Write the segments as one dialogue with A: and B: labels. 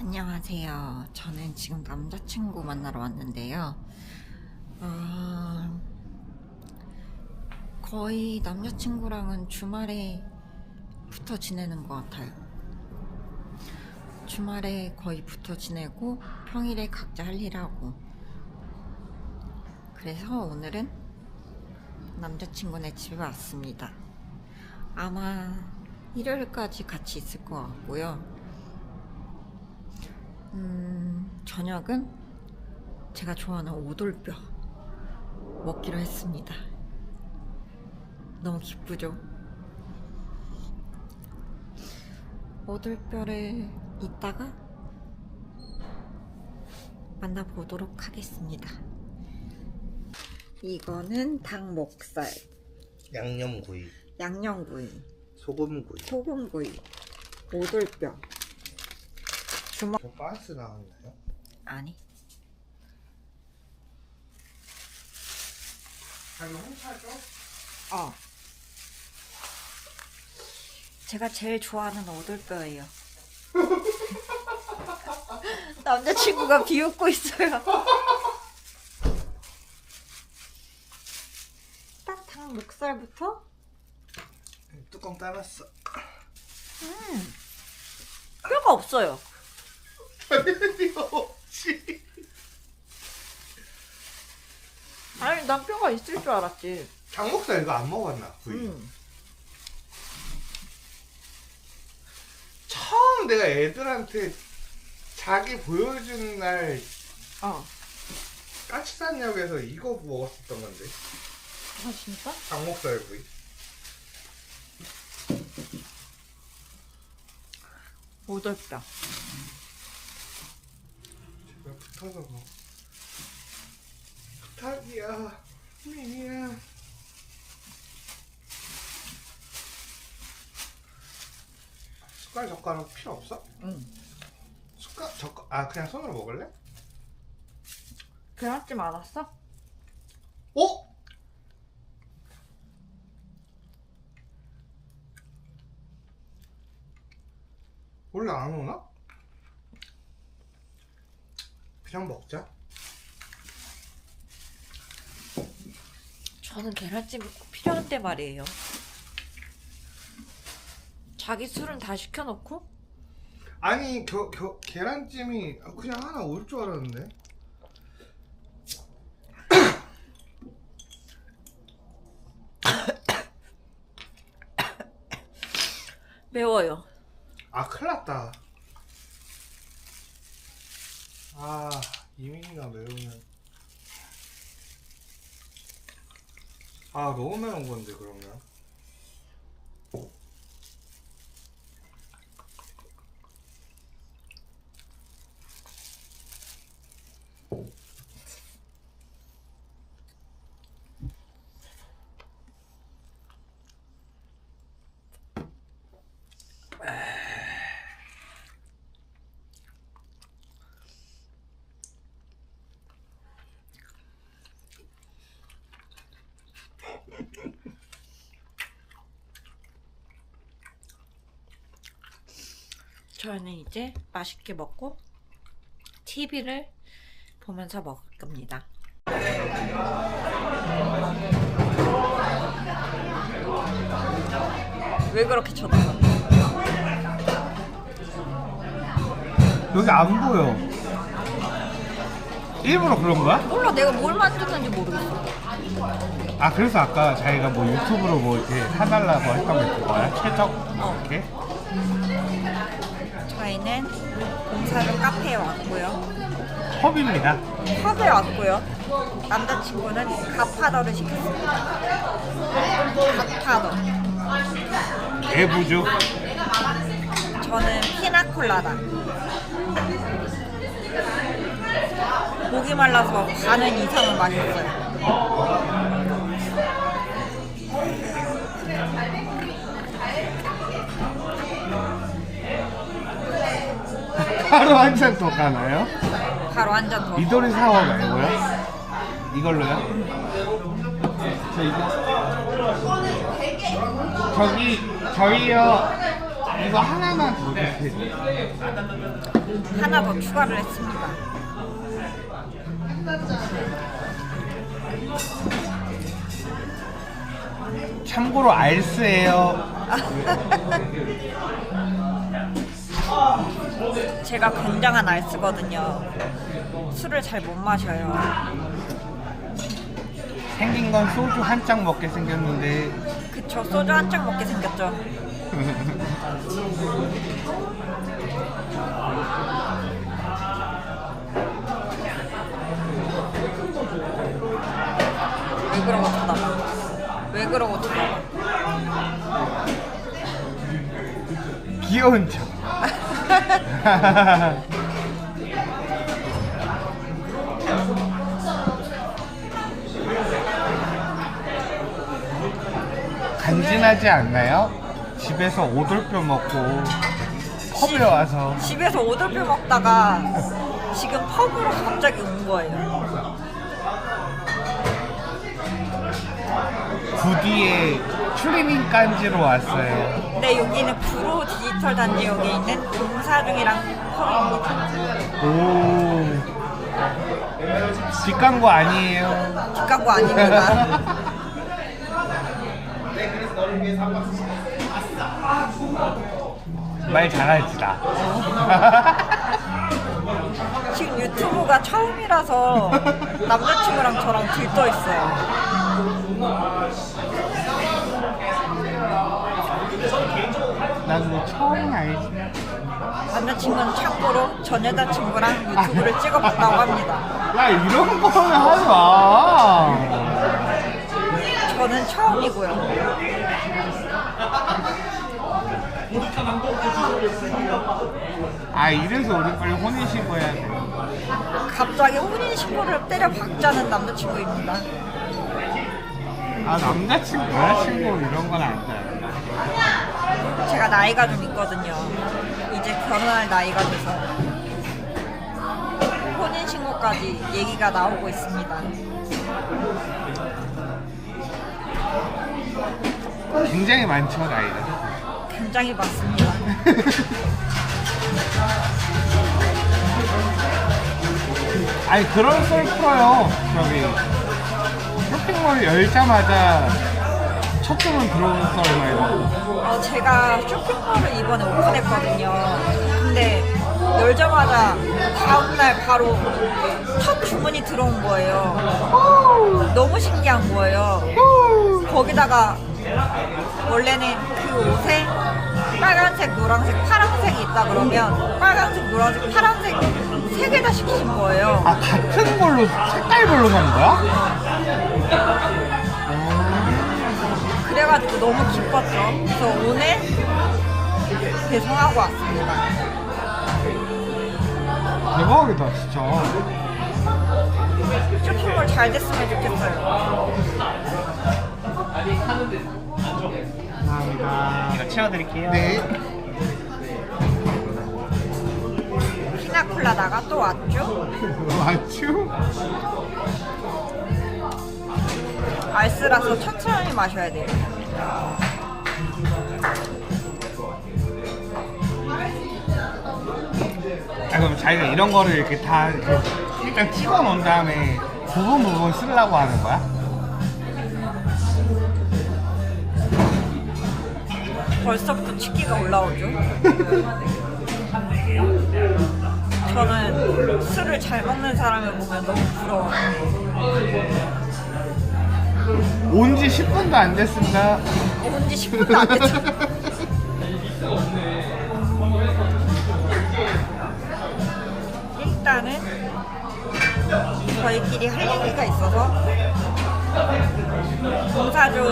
A: 안녕하세요. 저는 지금 남자친구 만나러 왔는데요. 어, 거의 남자친구랑은 주말에 붙어 지내는 것 같아요. 주말에 거의 붙어 지내고 평일에 각자 할 일 하고. 그래서 오늘은 남자친구네 집에 왔습니다. 아마 일요일까지 같이 있을 것 같고요. 음, 저녁은 제가 좋아하는 오돌뼈 먹기로 했습니다. 너무 기쁘죠? 오돌뼈를 이따가 만나보도록 하겠습니다. 이거는 닭 목살,
B: 양념구이,
A: 양념구이,
B: 소금구이.
A: 소금구이, 오돌뼈. 주먹
B: 저 가스 나왔나요?
A: 아니
B: 그럼 홍차죠?
A: 어. 제가 제일 좋아하는 오돌뼈예요. 남자친구가 비웃고 있어요. 딱 닭 목살부터
B: 뚜껑 따랐어.
A: 뼈가 없어요.
B: 없지.
A: 아니 난 뼈가 있을 줄 알았지.
B: 닭목살 이거 안 먹었나? 구이.
A: 음.
B: 처음 내가 애들한테 자기 보여준 날
A: 어.
B: 까치산역에서 이거 먹었었던 건데.
A: 아 진짜?
B: 닭목살 구이.
A: 오돌뼈.
B: 붙어서 먹. 부탁이야. 미니야. 숟갈 젓가락 필요 없어?
A: 응.
B: 숟갈 젓가 아 그냥 손으로 먹을래?
A: 계란찜 안 왔어?
B: 어? 원래 안 오나? 그냥 먹자.
A: 저는 계란찜이 꼭 필요한데 말이에요. 자기 술은 다 시켜놓고
B: 아니 겨, 겨, 계란찜이 그냥 하나 올 줄 알았는데.
A: 매워요.
B: 아 큰일 났다. 아 이민이가 매우면. 아 너무 매운 건데 그러면.
A: 저는 이제 맛있게 먹고 TV를 보면서 먹을 겁니다. 왜 그렇게 쳐다봐?
B: 여기 안 보여. 일부러 그런 거야?
A: 몰라 내가 뭘 만졌는지 모르겠어.
B: 아 그래서 아까 자기가 뭐 유튜브로 뭐 이렇게 사달라고 했던 게 그거야? 최적
A: 어.
B: 이렇게?
A: 저희는 공사로 카페에 왔고요.
B: 펍입니다.
A: 펍에 왔고요. 남자친구는 갓파더를 시켰습니다. 갓파더.
B: 개부주.
A: 저는 피나콜라다. 목이 말라서 반은 이상은 마셨어요.
B: 하루 한잔 더 가나요?
A: 바로 한 잔 더.
B: 미도리 사워 말고요? 이걸로요? 저 이거 저기 저희요 이거 하나만 더 주세요
A: 하나 더 추가를 했습니다.
B: 참고로 알스예요.
A: 제가 굉장한 알쓰거든요. 술을 잘 못 마셔요.
B: 생긴 건 소주 한잔 먹게 생겼는데
A: 그쵸, 소주 한 잔 먹게 생겼죠. 왜 그러고 쳐다봐? 왜 그러고 쳐다봐?
B: 귀여운 척. 간지나지 않나요? 집에서 오돌뼈 먹고 펍에 와서
A: 집에서 오돌뼈 먹다가 지금 펍으로 갑자기 온 거예요.
B: 부디에 추리닝 깐지로 왔어요.
A: 근데 여기는 브로 디지털 단지역에 있는 동사중이랑 펍입니다.
B: 오. 뒷광고 아니에요.
A: 뒷광고 아닙니다.
B: 말 잘하지다.
A: 지금 유튜브가 처음이라서 남자친구랑 저랑 들떠 있어요.
B: 난뭐 처음은 알지.
A: 남자친구는 참고로 전 여자친구랑 유튜브를 찍어봤다고 합니다.
B: 야 이런 거는 하지 마.
A: 저는 처음이고요.
B: 아 이래서 우리 빨리 혼인 신고해야 돼.
A: 갑자기 혼인 신고를 때려 박자는 남자친구입니다.
B: 아 남자친구, 여자친구 이런 건 안 돼.
A: 제가 나이가 좀 있거든요. 이제 결혼할 나이가 돼서 혼인 신고까지 얘기가 나오고 있습니다.
B: 굉장히 많죠 나이가.
A: 굉장히 많습니다.
B: 아니 그런 썰 풀어요. 저기 쇼핑몰 열자마자 첫 주문 들어오는 썰 말고.
A: 어, 제가 쇼핑몰을 이번에 오픈했거든요. 근데 열자마자 다음날 바로 첫 주문이 들어온 거예요. 너무 신기한 거예요. 거기다가 원래는 그 옷에 빨간색, 노란색, 파란색이 있다 그러면 빨간색, 노란색, 파란색 세 개 다 시키신 거예요.
B: 아 같은 걸로 색깔별로 산 거야?
A: 그래가지고 너무 기뻤죠. 그래서 오늘 배송하고 왔습니다.
B: 대박이다 진짜.
A: 쇼핑몰 잘 됐으면 좋겠어요.
B: 감사합니다.
C: 이거 채워드릴게요.
B: 네.
A: 피나콜라다가 또 왔죠?
B: 맞죠?
A: 알스라서 천천히 마셔야 돼요.
B: 아 그럼 자기가 이런 거를 이렇게 다 이렇게 일단 찍어 놓은 다음에 부분 부분 쓰려고 하는 거야?
A: 벌써부터 치기가 올라오죠. 저는 술을 잘 먹는 사람을 보면 너무 부러워요.
B: 온지 10분도 안 됐습니다.
A: 온지 10분도 안 됐죠. 일단은 저희끼리 할 얘기가 있어서 공사 중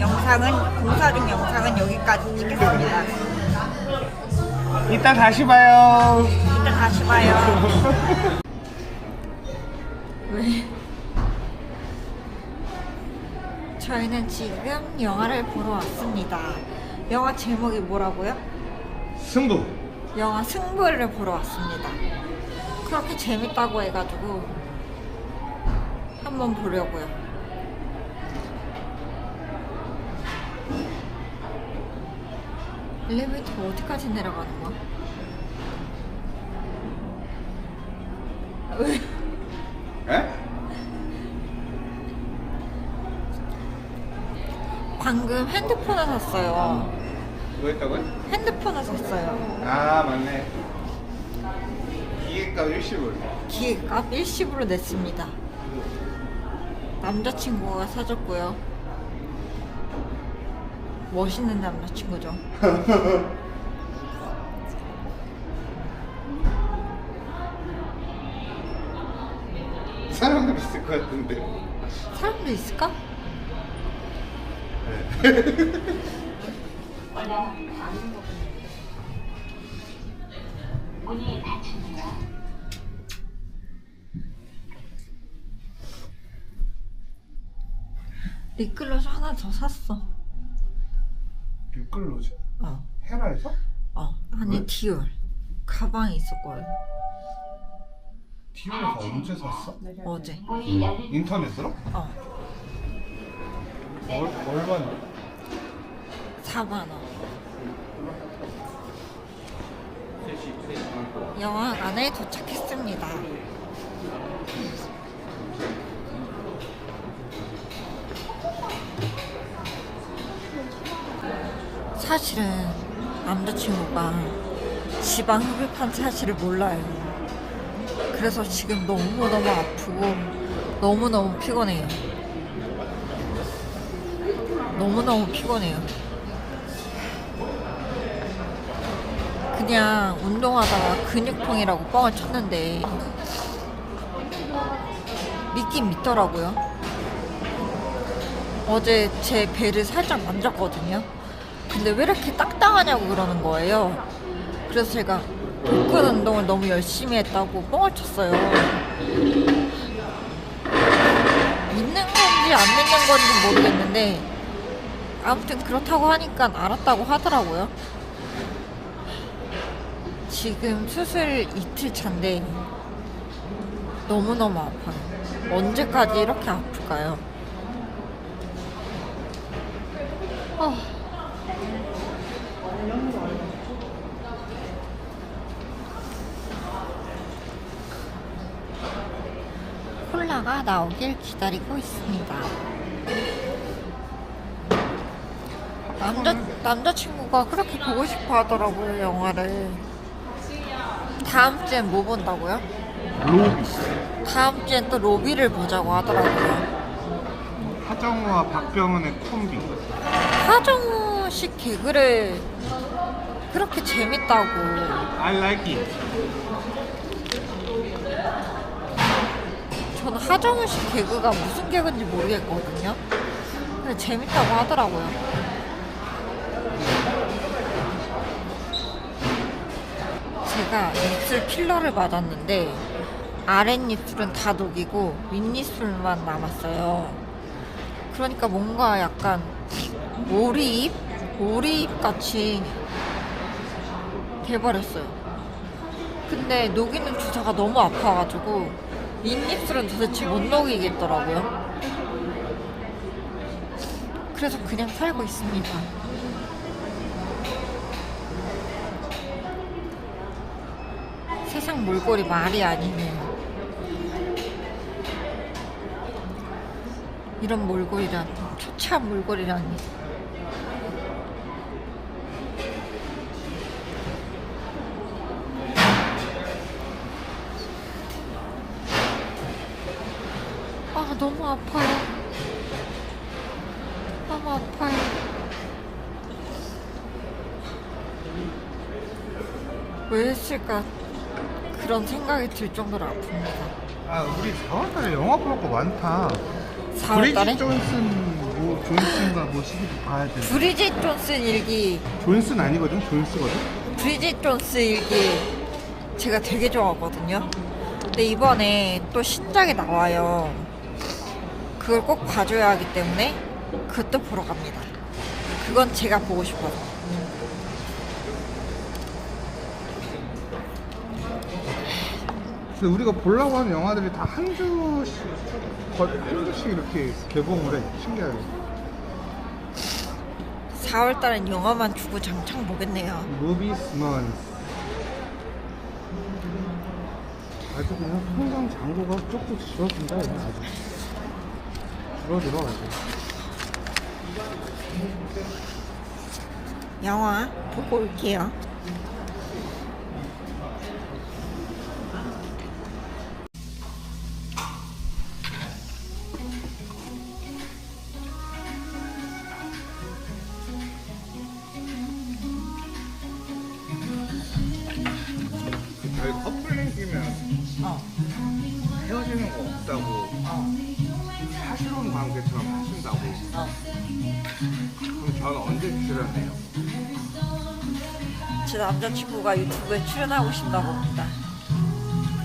A: 영상은 공사 중 영상은 여기까지 찍겠습니다.
B: 이따 다시 봐요.
A: 이따 다시 봐요. 왜? 저희는 지금 영화를 보러 왔습니다. 영화 제목이 뭐라고요?
B: 승부.
A: 영화 승부를 보러 왔습니다. 그렇게 재밌다고 해가지고 한번 보려고요. 엘리베이터 어디까지 내려가는 거야? 왜?
B: 에?
A: 방금 핸드폰을 샀어요.
B: 뭐 했다고요?
A: 핸드폰을 샀어요.
B: 아 맞네 기계값 일시불
A: 기획값 일시불로 냈습니다. 남자친구가 사줬고요. 멋있는 남자친구죠.
B: 것 같은데
A: 사람도 있을까? 립글로즈 하나 더 샀어.
B: 립글로즈?
A: 어,
B: 헤라에서?
A: 어. 아니
B: 왜?
A: 디올. 가방에 있었거든.
B: 디올에서 언제 샀어?
A: 어제.
B: 인터넷으로?
A: 어.
B: 얼, 얼마나?
A: 4만 원. 영화관에 도착했습니다. 사실은 남자친구가 지방 흡입한 사실을 몰라요. 그래서 지금 너무너무 아프고 너무너무 피곤해요. 너무너무 피곤해요. 그냥 운동하다가 근육통이라고 뻥을 쳤는데 믿긴 믿더라고요. 어제 제 배를 살짝 만졌거든요. 근데 왜 이렇게 딱딱하냐고 그러는 거예요. 그래서 제가 복근 운동을 너무 열심히 했다고 뻥을 쳤어요. 믿는 건지 안 믿는 건지 모르겠는데 아무튼 그렇다고 하니까 알았다고 하더라고요. 지금 수술 이틀 차인데 너무너무 아파요. 언제까지 이렇게 아플까요? 아. 콜라가 나오길 기다리고 있습니다. 남자 남자친구가 그렇게 보고 싶어 하더라고요 영화를. 다음 주엔 뭐 본다고요?
B: 로비
A: 다음 주엔 또 로비를 보자고 하더라고요.
B: 하정우와 박병은의 콤비
A: 하정우 씨 개그를 그렇게 재밌다고.
B: I like it
A: 저는 하정우 씨 개그가 무슨 개그인지 모르겠거든요. 근데 재밌다고 하더라고요. 제가 입술 필러를 맞았는데 아랫입술은 다 녹이고 윗입술만 남았어요. 그러니까 뭔가 약간 오리입? 오리입 같이 돼버렸어요. 근데 녹이는 주사가 너무 아파가지고 윗입술은 도대체 못 녹이겠더라고요. 그래서 그냥 살고 있습니다. 세상 몰골이 말이 아니네요. 이런 몰골이란 초췌한 몰골이라니. 왜 했을까 그런 생각이 들 정도로 아픕니다.
B: 아 우리 4월달에 영화 볼 거 많다
A: 4월달에
B: 브리짓 존슨 뭐 존슨가 뭐 시기도 봐야 돼
A: 브리짓 존슨 일기
B: 존슨 아니거든 존스거든
A: 브리짓 존스 일기 제가 되게 좋아하거든요. 근데 이번에 또 신작이 나와요. 그걸 꼭 봐줘야 하기 때문에 그것도 보러 갑니다. 그건 제가 보고 싶어서.
B: 근데 우리가 보려고 하는 영화들이 다 한 주씩 거- 한 주씩 이렇게 개봉을 해 신기하게
A: 4월 달엔 영화만 주고 장창 보겠네요.
B: 무비스먼 아주 그냥 통장 잔고가 쪽쪽 줄어든다 이거 아주 줄어들어 아주
A: 영화 보고 올게요. 친구가 유튜브에 출연하고 싶다고 합니다.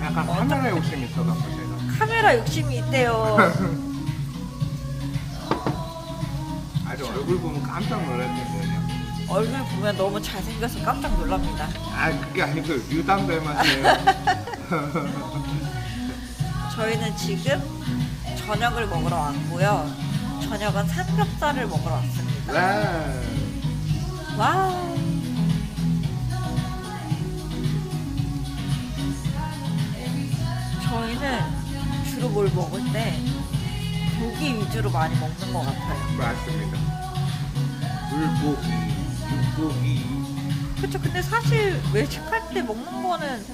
B: 약간 카메라에 욕심이 있어갖고 제가
A: 카메라 욕심이 있대요.
B: 아주 얼굴 보면 깜짝 놀랄 텐데요
A: 얼굴 보면 너무 잘생겨서 깜짝 놀랍니다.
B: 아 그게 아니고 유담 닮았어요
A: 저희는 지금 저녁을 먹으러 왔고요. 저녁은 삼겹살을 먹으러 왔습니다.
B: 와
A: 와우. 저희는 주로 뭘 먹을 때 고기 위주로 많이 먹는 것 같아요.
B: 맞습니다 물고기 육고기
A: 그렇죠. 근데 사실 외식할 때 먹는 거는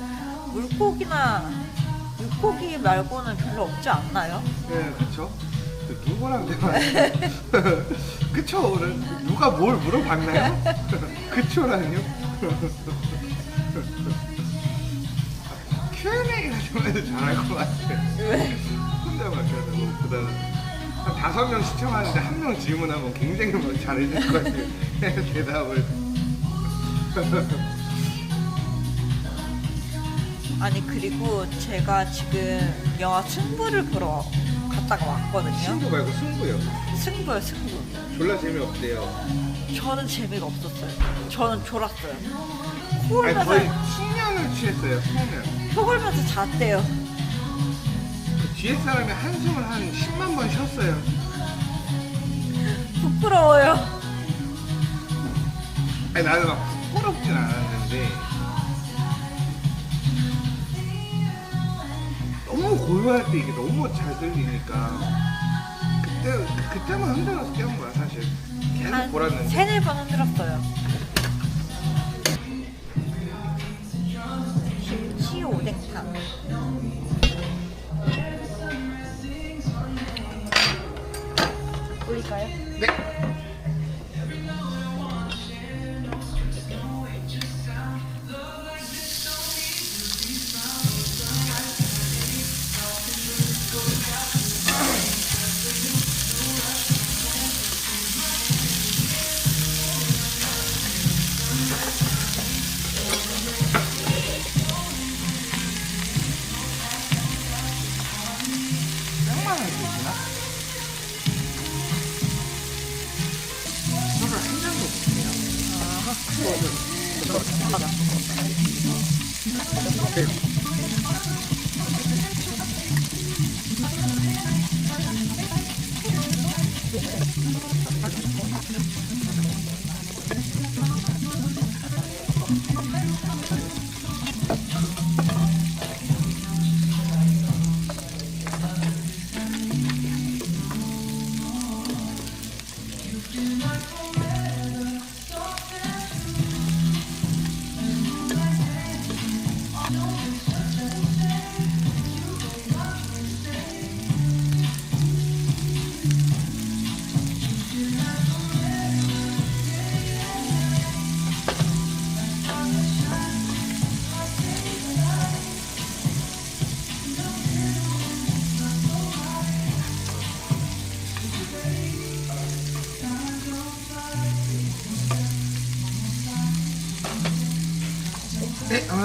A: 물고기나 육고기 말고는 별로 없지 않나요?
B: 네, 그쵸. 그 누구랑 대화 그쵸. 오늘 누가 뭘 물어봤나요? 그초라뇨? Q&A 해도 잘할 것 같아.
A: 왜?
B: 혼자 맞춰도 그다음 한 다섯 명 시청하는데 한 명 질문하면 굉장히 뭐 잘해줄 것 같아요. 대답을.
A: 아니 그리고 제가 지금 영화 승부를 보러 갔다가 왔거든요.
B: 승부 말고 승부요.
A: 승부요 승부.
B: 졸라 재미없대요.
A: 저는 재미가 없었어요. 저는 졸았어요.
B: 아니
A: 코골면서
B: 거의 숙면을 취했어요. 숙면.
A: 코골면서 잤대요.
B: 그 뒤에 사람이 한숨을 한 10만 번 쉬었어요.
A: 부끄러워요.
B: 아니 나는 막 부끄럽진 않았는데 너무 고요할 때 이게 너무 잘 들리니까 그때 그때만 흔들어서 깨운 거야 사실 계속
A: 한
B: 골았는데
A: 세네 번 흔들었어요. 오뎅탕. 올릴까요?
B: 네.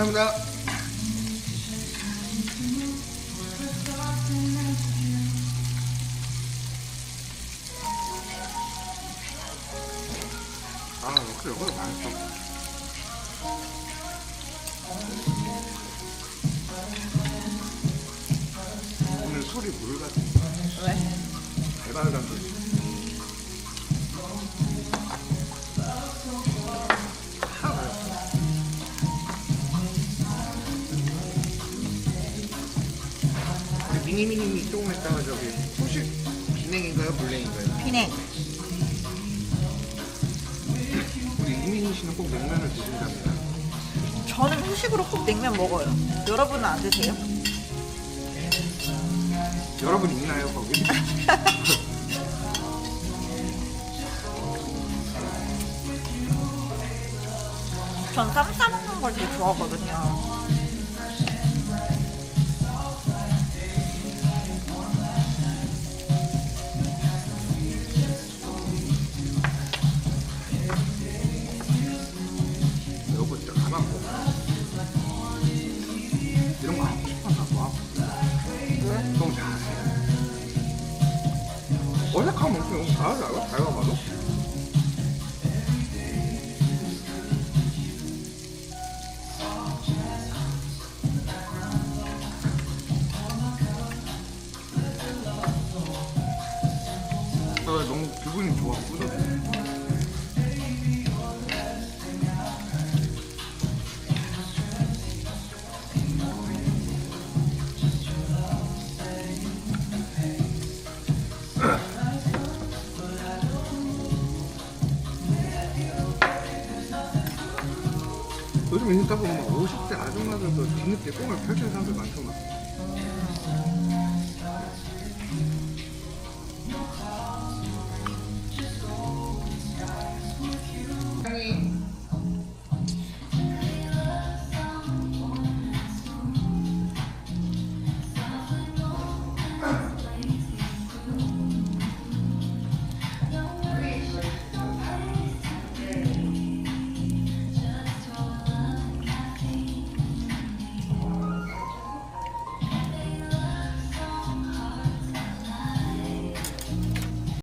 B: 감사합니다 이미님이 조금 했다가 저기 후식 비냉인가요? 블랭인가요?
A: 비냉.
B: 우리 이민희 씨는 꼭 냉면을 드신답니다.
A: 저는 후식으로 꼭 냉면 먹어요. 여러분은 안 드세요?
B: 여러분 있나요 거기?
A: 전 쌈 싸먹는 걸 되게 좋아하거든요.
B: 어색하면 엄 요즘 인스타 보면 50대 아줌마들도 뒤늦게 꿈을 펼치는 사람들 많더만